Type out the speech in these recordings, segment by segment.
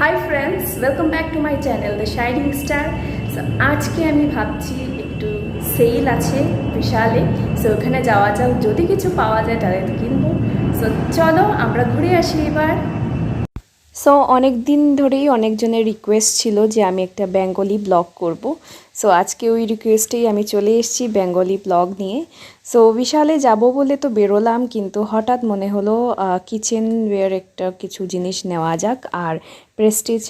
Hi friends welcome back to my channel the shining star আজকে আমি ভাবছি একটু সেল আছে বিশালে সো ওখানে যাওয়া যাক, যদি কিছু পাওয়া যায় তাহলে তো কিনবো। সো চলো আমরা ঘুরে আসি এবার। সো অনেক দিন ধরেই অনেকজনের রিকোয়েস্ট ছিল যে আমি একটা বেঙ্গলি ব্লগ করব। সো আজকে ওই রিকোয়েস্টেই আমি চলে এসেছি বেঙ্গলি ব্লগ নিয়ে। সো বিশালে যাব বলে তো বেরোলাম, কিন্তু হঠাৎ মনে হলো কিচেন ওয়ের একটা কিছু জিনিস নেওয়া যাক। আর প্রেস্টিজ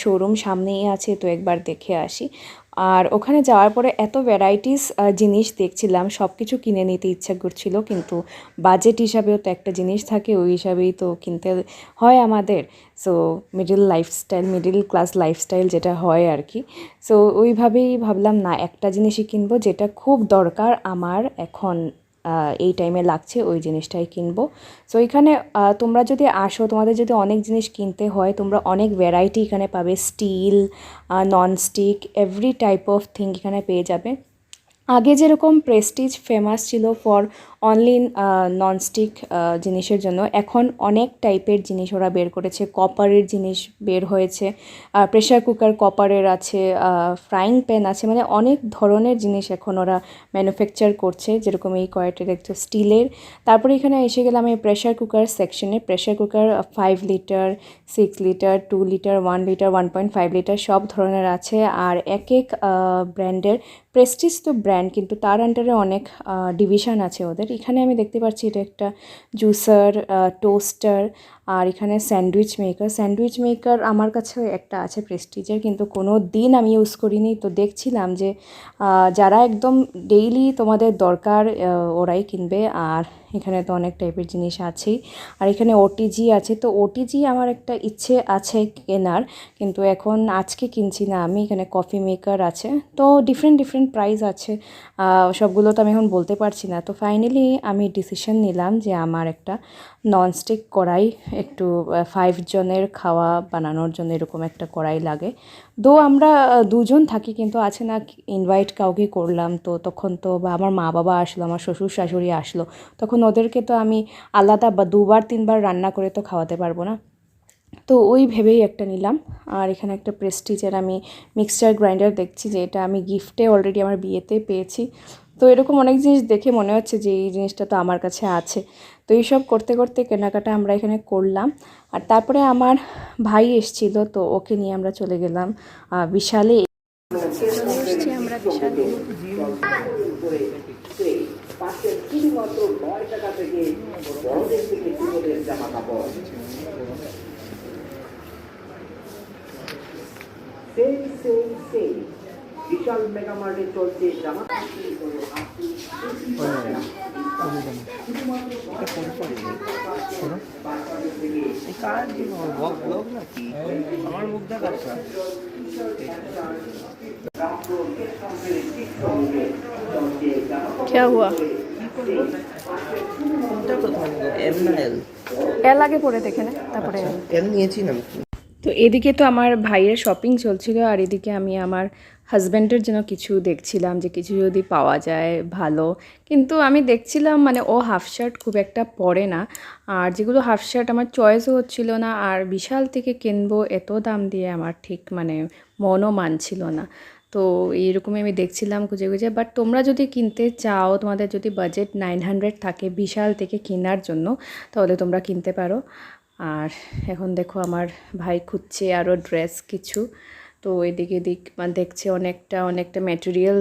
শোরুম সামনেই আছে, তো একবার দেখে আসি। আর ওখানে যাওয়ার পরে এত ভ্যারাইটিস জিনিস দেখছিলাম সব কিছু কিনে নিতে ইচ্ছা করছিল, কিন্তু বাজেট হিসাবেও তো একটা জিনিস থাকে, ওই হিসাবেই তো কিনতে হয় আমাদের। So middle lifestyle middle class lifestyle যেটা হয় আর কি। সো ওইভাবেই ভাবলাম, না, একটা জিনিসই কিনবো যেটা খুব দরকার আমার এখন এই টাইমে লাগছে, ওই জিনিসটাই কিনবো। সো এখানে তোমরা যদি আসো, তোমাদের যদি অনেক জিনিস কিনতে হয়, তোমরা অনেক ভ্যারাইটি এখানে পাবে। Steel nonstick every type of thing এখানে পেয়ে যাবে। আগে যেরকম প্রেস্টিজ ফেমাস ছিল ফর অনলি ননস্টিক জিনিসের জন্য। এখন অনেক টাইপের জিনিস ওরা বের করেছে। কপারের জিনিস বের হয়েছে। প্রেশার কুকার কপারের আছে ফ্রাইং প্যান আছে। মানে অনেক ধরনের জিনিস এখন ওরা ম্যানুফ্যাকচার করছে। যেরকম এই কয়েকটা দেখছ, স্টিলের। তারপরে এখানে এসে গেলাম এই প্রেশার কুকার সেকশনে pressure cooker five litre six litre two litre one litre one point five litre সব ধরনের আছে। আর এক এক ব্র্যান্ডের প্রেস্টিজ তো ব্র্যান্ড কিন্তু তার আন্ডারে অনেক ডিভিশন আছে ওদের। এখানে আমি দেখতে পাচ্ছি এটা একটা জুসার টোস্টার আর এখানে স্যান্ডউইচ মেকার। স্যান্ডউইচ মেকার আমার কাছেও একটা আছে প্রেস্টিজের কিন্তু কোনো দিন আমি ইউজ করিনি। তো দেখছিলাম যে যারা একদম ডেইলি তোমাদের দরকার ওরাই কিনবে। আর এখানে তো অনেক টাইপের জিনিস আছেই। আর এখানে ওটিজি আছে, তো ওটিজি আমার একটা ইচ্ছে আছে কেনার, কিন্তু এখন আজকে কিনছি না। আমি এখানে কফি মেকার আছে, তো ডিফারেন্ট ডিফারেন্ট প্রাইস আছে। সবগুলো তো আমি এখন বলতে পারছি না। তো ফাইনালি আমি ডিসিশন নিলাম যে আমার একটা ননস্টিক কড়াই, একটু ফাইভ জনের খাওয়া বানানোর জন্য এরকম একটা কড়াই লাগে। দো আমরা দুজন থাকি, কিন্তু আছে না ইনভাইট কাউকে করলাম, তো তখন তো বা আমার মা বাবা আসলো, আমার শ্বশুর শাশুড়ি আসলো, তখন ওদেরকে তো আমি আলাদা বা দুবার, তিনবার রান্না করে তো খাওয়াতে পারব না। তো ওই ভেবেই একটা নিলাম। আর এখানে একটা প্রেস্টিজের আমি মিক্সচার গ্রাইন্ডার দেখছি, যে এটা আমি গিফটে অলরেডি আমার বিয়েতে পেয়েছি। তো এরকম অনেক জিনিস দেখে মনে হচ্ছে যে এই জিনিসটা তো আমার কাছে আছে। তো এইসব করতে করতে কেনাকাটা আমরা এখানে করলাম। আর তারপরে আমার ভাই এসছিল, তো ওকে নিয়ে আমরা চলে গেলাম বিশালে। আমরা বিশালে। শুধুমাত্র নয় টাকা থেকে বড়দের থেকে ছোটদের জামা কাপড় সেই সেই সেই বিশাল মেগা মার্টে চলছে জামা আমার মুখ দেখাচ্ছা क्या हुआ এল আগে পরে দেখে নে তারপরে এল নিয়েছি না। তো এদিকে তো আমার ভাইয়ের শপিং চলছিল আর এদিকে আমি আমার হাজব্যান্ডের জন্য কিছু দেখছিলাম যে কিছু যদি পাওয়া যায় ভালো। কিন্তু আমি দেখছিলাম মানে ও হাফ শার্ট খুব একটা পরে না আর যেগুলো হাফ শার্ট আমার চয়েসও হচ্ছিল না আর বিশাল থেকে কিনবো এত দাম দিয়ে আমার ঠিক মানে মনও মানছিল না। তো এইরকমই আমি দেখছিলাম খুঁজে খুঁজে। বাট তোমরা যদি কিনতে চাও, তোমাদের যদি বাজেট নাইন হান্ড্রেড থাকে বিশাল থেকে কেনার জন্য, তাহলে তোমরা কিনতে পারো। আর এখন দেখো আমার ভাই খুঁজছে আরও ড্রেস কিছু। তো এদিকে দিক মানে দেখছে অনেকটা অনেকটা ম্যাটেরিয়াল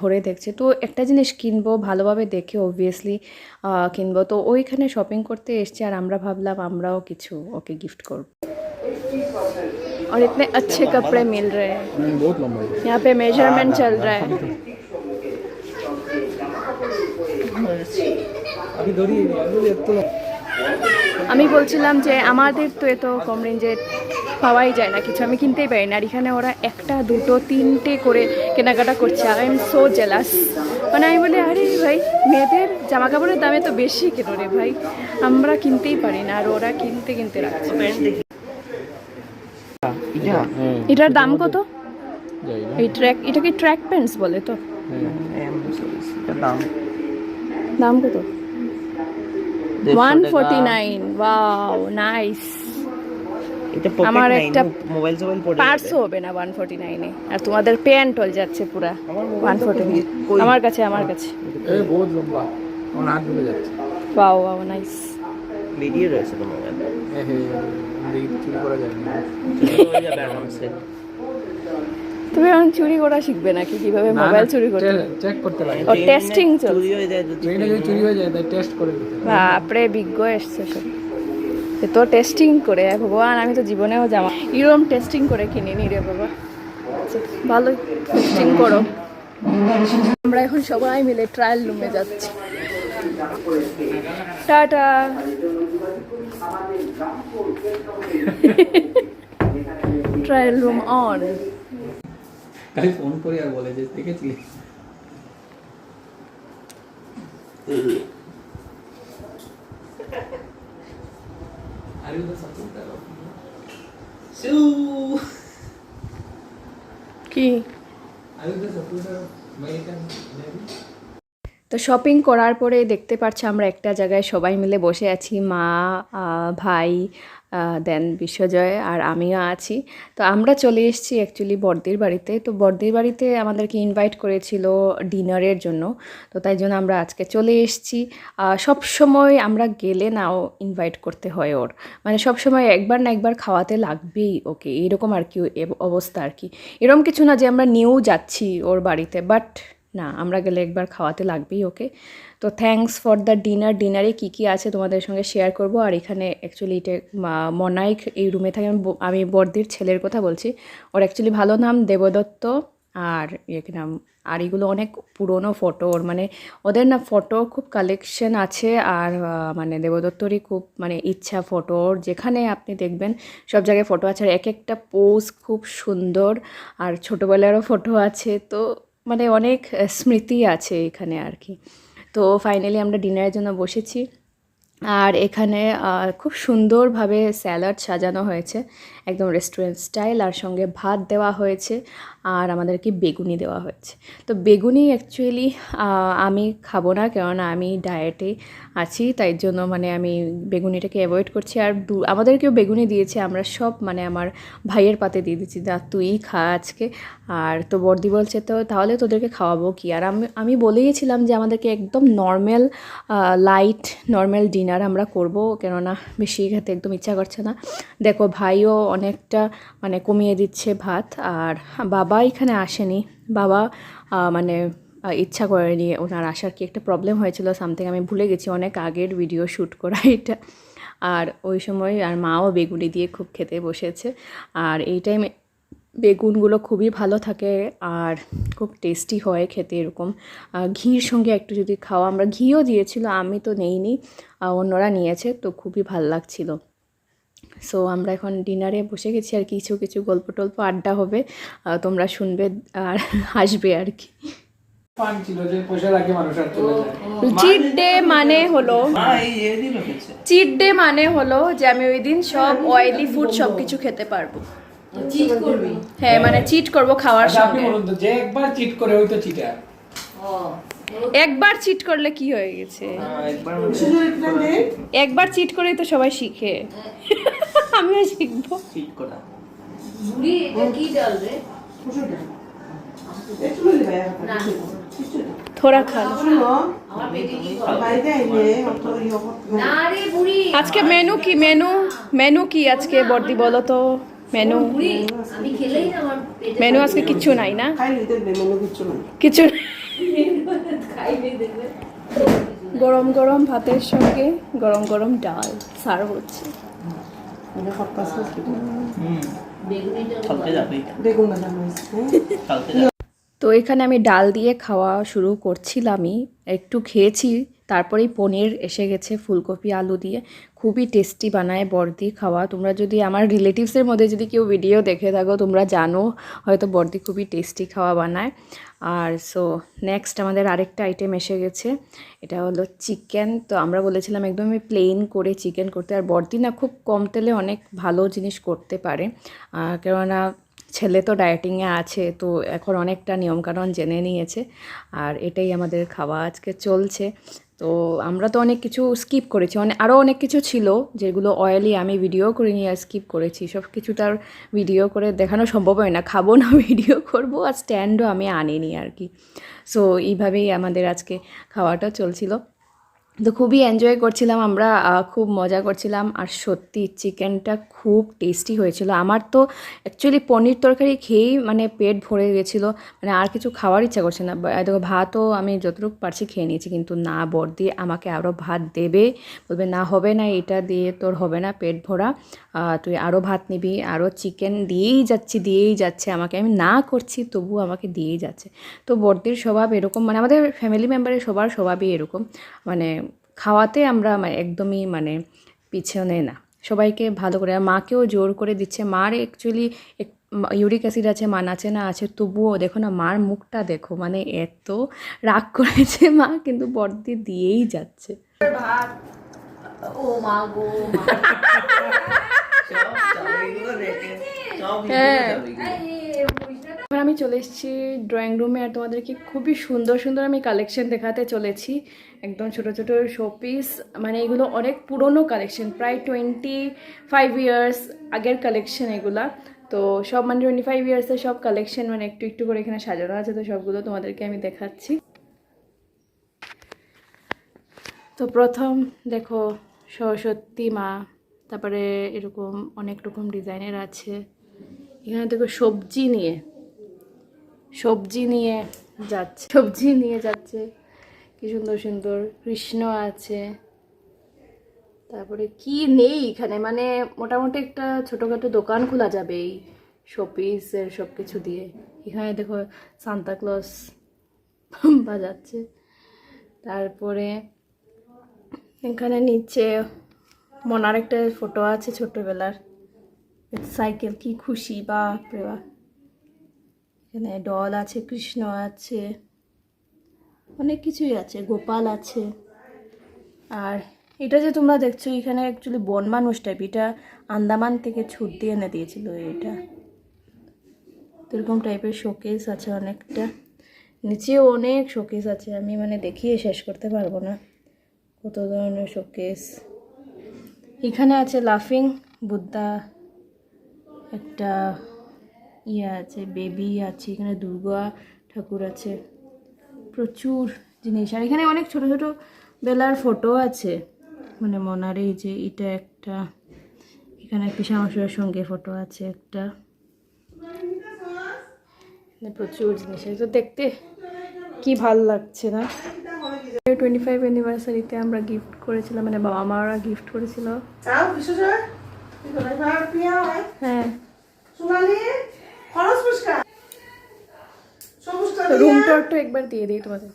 ধরে দেখছে। তো একটা জিনিস কিনবো, ভালোভাবে দেখে অবভিয়াসলি কিনবো। তো ওইখানে শপিং করতে এসছে আর আমরা ভাবলাম আমরাও কিছু ওকে গিফট করব। और इतने अच्छे कपड़े मिल रहे हैं बहुत लंबा है यहाँ पे मेजरमेंट चल रहा है अभी दौड़ी अभी तो আমি বলছিলাম যে আমাদের তো এত কম রেঞ্জে পাওয়াই যায় না কিছু আমি কিনতেই পারি না আর এখানে ওরা একটা দুটো তিনটে করে কেনাকাটা করছে আই এম সো জেলাস মানে আমি বলি আরে ভাই মেয়েদের জামা কাপড়ের দামে তো বেশি কেন রে ভাই আমরা কিনতেই পারি না আর ওরা কিনতে কিনতে রাখছে প্যান্ট দেখি এটা এটার দাম কত? এই ট্র্যাক এটা কি ট্র্যাক প্যান্টস বলে তো? দাম। কত? One forty nine wow nice আমার একটা হবে না ওয়ান ফোর্টি নাইনে আর তোমাদের যাচ্ছে পুরা। ওয়ান ফোর্টি আমার কাছে আমার কাছে। নাইস দেখি চুরি করা যায় না। যাবে আরামসে তুমি এখন চুরি করা শিখবে নাকি? কীভাবে মোবাইল চুরি করতে চেক করতে লাগে। ও টেস্টিং চলছে। চুরি হয়ে যায় যদি ট্রেনে যদি চুরি হয়ে যায় তাই টেস্ট করে। বাপরে বিজ্ঞ এসছে সব। এ তো টেস্টিং করে ভগবান আমি তো জীবনেও জামা এরকম টেস্টিং করে কিনিনি রে বাবা। আচ্ছা, ভালো টেস্টিং করো। আমরা এখন সবাই মিলে ট্রায়াল রুমে যাচ্ছি। টাটা। ট্রায়াল রুম অন খালি ফোন করে আর বলে যে দেখেছিলি? the supporter কি? তো শপিং করার পরে দেখতে পাচ্ছি আমরা একটা জায়গায় সবাই মিলে বসে আছি, মা ভাই দেন বিশ্বজয় আর আমিও আছি। তো আমরা চলে এসেছি অ্যাকচুয়ালি বর্দির বাড়িতে। তো বর্দির বাড়িতে আমাদেরকে ইনভাইট করেছিল ডিনারের জন্য। তো তাই জন্য আমরা আজকে চলে এসেছি। সব সময় আমরা গেলে নাও ইনভাইট করতে হয় ওর। মানে সব সময় একবার না একবার খাওয়াতে লাগবেই ওকে। এরকম আর কি অবস্থা আর কি। এরকম কিছু না যে আমরা নিয়েও যাচ্ছি ওর বাড়িতে। বাট না, আমরা গেলে একবার খাওয়াতে লাগবেই ওকে। তো থ্যাঙ্কস ফর দ্য ডিনার ডিনারে কী কী আছে তোমাদের সঙ্গে শেয়ার করব? আর এখানে অ্যাকচুয়ালি এটা মনাইক এই রুমে থাকে, আমি আমি বর্দির ছেলের কথা বলছি। ওর অ্যাকচুয়ালি ভালো নাম দেবদত্ত, আর ইয়ে কি নাম, আর এগুলো অনেক পুরনো ফটো ওর মানে ওদের না ফটো খুব কালেকশন আছে, আর মানে দেবদত্তরই খুব মানে ইচ্ছা ফটো যেখানে আপনি দেখবেন, সব জায়গায় ফটো আছে, আর এক একটা পোজ খুব সুন্দর, আর ছোটোবেলারও ফটো আছে, তো মানে অনেক স্মৃতি আছে এখানে আর কি। তো ফাইনালি আমরা ডিনারের জন্য বসেছি। আর এখানে খুব সুন্দরভাবে স্যালাড সাজানো হয়েছে। একদম রেস্টুরেন্ট স্টাইল আর সঙ্গে ভাত দেওয়া হয়েছে। আর আমাদেরকে বেগুনি দেওয়া হয়েছে। তো বেগুনি অ্যাকচুয়ালি আমি খাব না কেননা আমি ডায়েটে আছি, তাই জন্য মানে আমি বেগুনিটাকে অ্যাভয়েড করছি। আর দু, আমাদেরকেও বেগুনি দিয়েছে, আমরা সব মানে আমার ভাইয়ের পাতে দিয়ে দিচ্ছি না তুই খা আজকে। আর তো বর্দি বলছে, তো তাহলে তোদেরকে খাওয়াবো কি? আর আমি আমি বলেইছিলাম যে আমাদেরকে একদম নর্মাল লাইট নর্মাল ডিনার আমরা করব, কেননা বেশি খেতে একদম ইচ্ছা করছে না। দেখো, ভাইও অনেকটা মানে কমিয়ে দিচ্ছে ভাত, আর বাবা এখানে আসেনি। বাবা মানে ইচ্ছা করেনি ওনার আসার। কি একটা প্রবলেম হয়েছিল সামথিং আমি ভুলে গেছি। অনেক আগের ভিডিও শ্যুট করা এটা। আর ওই সময় আর মাও বেগুনি দিয়ে খুব খেতে বসেছে। আর এই টাইমে বেগুনগুলো খুবই ভালো থাকে আর খুব টেস্টি হয় খেতে এরকম। ঘির সঙ্গে একটু যদি খাওয়া, আমরা ঘিও দিয়েছিল, আমি তো নেইনি। অন্যরা নিয়েছে, তো খুবই ভালো লাগছিল। সো আমরা এখন ডিনারে বসে গেছি আর কিছু কিছু গল্প টল্প আড্ডা হবে। তোমরা শুনবে আর হাসবে আর কি। চিট ডে মানে হলো চিট ডে মানে হলো যে আমি ওই দিন সব অয়েলি ফুড সব কিছু খেতে পারব। চিট করবি? হ্যাঁ মানে চিট করব খাওয়ার আচ্ছা সঙ্গে। একবার চিট করে ওই তো চিটার একবার চিট করলে কি হয়ে গেছে? একবার একবার চিট করেই তো সবাই শিখে। আমিও শিখব। চিট করা বুড়ি এটা কি ডাল রে? না। থোড়া খা আমার পেটে না রে বুড়ি। আজকে মেনু কি মেনু? মেনু কি আজকে বর্দি বলো তো মেনু? বুড়ি আমি খেলেই না আমার পেটে মেনু আজকে কিচ্ছু নাই না? কিছু গরম গরম ভাতের সঙ্গে গরম গরম ডাল সার হচ্ছে। যাবে? তো এখানে আমি ডাল দিয়ে খাওয়া শুরু করছিলামই একটু খেয়েছি তারপরেই পনির এসে গেছে ফুলকপি, আলু দিয়ে। খুবই টেস্টি বানায় বর্দি খাওয়া। তোমরা যদি আমার রিলেটিভসের মধ্যে যদি কেউ ভিডিও দেখে থাকো, তোমরা জানো হয়তো বর্দি খুবই টেস্টি খাওয়া বানায়। আর সো নেক্সট আমাদের আরেকটা আইটেম এসে গেছে। এটা হলো চিকেন তো আমরা বলেছিলাম একদমই প্লেন করে চিকেন করতে। আর বর্দি না খুব কম তেলে অনেক ভালো জিনিস করতে পারে। কেননা ছেলে তো ডায়েটিংয়ে আছে, তো এখন অনেকটা নিয়মকানুন জেনে নিয়েছে। আর এটাই আমাদের খাওয়া আজকে চলছে। তো আমরা তো অনেক কিছু স্কিপ করেছি। অনেক আরও অনেক কিছু ছিল যেগুলো অয়েলি আমি ভিডিও করে নিয়ে স্কিপ করেছি। সব কিছু তার ভিডিও করে দেখানো সম্ভব হয় না। খাব না ভিডিও করব আর স্ট্যান্ডও আমি আনিনি আর কি। সো এইভাবেই আমাদের আজকে খাওয়াটা চলছিল। তো খুবই এনজয় করছিলাম, আমরা খুব মজা করছিলাম। আর সত্যি চিকেনটা খুব টেস্টি হয়েছিল। আমার তো অ্যাকচুয়ালি পনির তরকারি খেয়েই মানে পেট ভরে গেছিল। মানে আর কিছু খাওয়ার ইচ্ছা করছে না। দেখো, ভাতও আমি যতটুকু পারছি খেয়ে নিয়েছি। কিন্তু না বর দিয়ে আমাকে আরও ভাত দেবে। বলবে, না, হবে না, এটা দিয়ে তোর হবে না, পেট ভরা। তুই আরও ভাত নিবি আরও চিকেন দিয়েই যাচ্ছি, দিয়েই যাচ্ছে। আমাকে আমি না করছি তবু আমাকে দিয়েই যাচ্ছে। তো বর্দির স্বভাব এরকম মানে আমাদের ফ্যামিলি মেম্বারের সবার স্বভাবই এরকম। মানে খাওয়াতে আমরা একদমই মানে পিছনে না। সবাইকে ভালো করে, আর মাকেও জোর করে দিচ্ছে। মার অ্যাকচুয়ালি ইউরিক অ্যাসিড আছে মা নাচে না আছে, তবুও দেখো না, মার মুখটা দেখো মানে এত রাগ করেছে মা, কিন্তু বর্দি দিয়েই যাচ্ছে। ও মা গো। এবার আমি চলে এসেছি ড্রয়িং রুমে আর তোমাদেরকে খুবই সুন্দর সুন্দর আমি কালেকশন দেখাতে চলেছি। একদম ছোট ছোট শোপিস মানে এগুলো অনেক পুরনো কালেকশন প্রায় টোয়েন্টি ফাইভ ইয়ার্স আগের কালেকশন এগুলা। তো সব মানে টোয়েন্টি ফাইভ ইয়ার্সের সব কালেকশন মানে একটু একটু করে এখানে সাজানো আছে, তো সবগুলো তোমাদেরকে আমি দেখাচ্ছি। তো প্রথম দেখো সরস্বতী মা তারপরে এরকম অনেক রকম ডিজাইনের আছে। এখানে দেখো সবজি নিয়ে সবজি নিয়ে যাচ্ছে, সবজি নিয়ে যাচ্ছে। কি সুন্দর সুন্দর কৃষ্ণ আছে। তারপরে কি নেই এখানে? মানে মোটামুটি একটা ছোটোখাটো দোকান খোলা যাবে এই শোপিসের সব কিছু দিয়ে। এখানে দেখো সান্তাক্লজ বাজাচ্ছে। তারপরে এখানে নিচে মনার একটা ফটো আছে ছোট্টবেলার সাইকেল কি খুশি, বাপ রে বাপ। এখানে ডল আছে, কৃষ্ণ আছে, অনেক কিছুই আছে, গোপাল আছে। আর এটা যে তোমরা দেখছ, এখানে অ্যাকচুয়ালি বন মানুষ টাইপ এটা আন্দামান থেকে ছুট দিয়ে এনে দিয়েছিল এটা। এরকম টাইপের শোকেস আছে অনেকটা। নিচেও অনেক শোকেস আছে, আমি মানে দেখিয়ে শেষ করতে পারব না। কত ধরনের শোকেস এখানে আছে লাফিং বুদ্ধা একটা ইয়ে আছে বেবি আছে, এখানে দুর্গা ঠাকুর আছে, প্রচুর জিনিস। আর এখানে অনেক ছোট ছোট বেলার ফটো আছে। মানে মনার এই যে এটা একটা, এখানে পিসামশার সঙ্গে ফটো আছে একটা। মানে প্রচুর জিনিস। তো দেখতে কি ভালো লাগছে না? টোয়েন্টি ফাইভ অ্যানিভার্সারিতে আমরা গিফট করেছিলাম মানে বাবা মারা গিফট করেছিল। হয়। তো রুম টুরটা একবার দিয়ে দিই তোমাদের।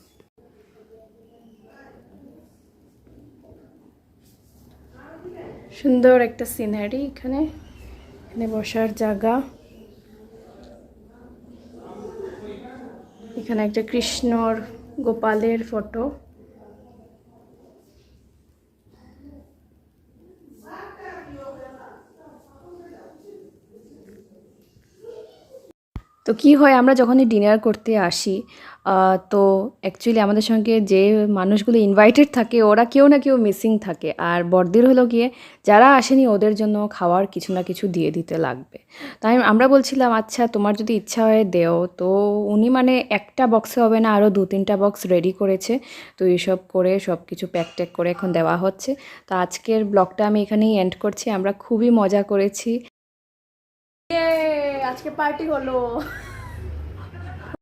সুন্দর একটা সিনারি এখানে। এখানে বসার জায়গা। এখানে একটা কৃষ্ণর গোপালের ফটো তো কি হয়, আমরা যখনই ডিনার করতে আসি তো অ্যাকচুয়ালি আমাদের সঙ্গে যে মানুষগুলো ইনভাইটেড থাকে, ওরা কেউ না কেউ মিসিং থাকে। আর বড়দির হলো গিয়ে, যারা আসেনি ওদের জন্য খাওয়ার কিছু না কিছু দিয়ে দিতে লাগবে। তাই আমরা বলছিলাম আচ্ছা তোমার যদি ইচ্ছা হয় দেও। তো উনি মানে একটা বক্সে হবে না আরও দু তিনটা বক্স রেডি করেছে। তো এইসব করে সব কিছু প্যাক ট্যাক করে এখন দেওয়া হচ্ছে। তো আজকের ব্লগটা আমি এখানেই এন্ড করছি। আমরা খুবই মজা করেছি। আজকে পার্টি হলো।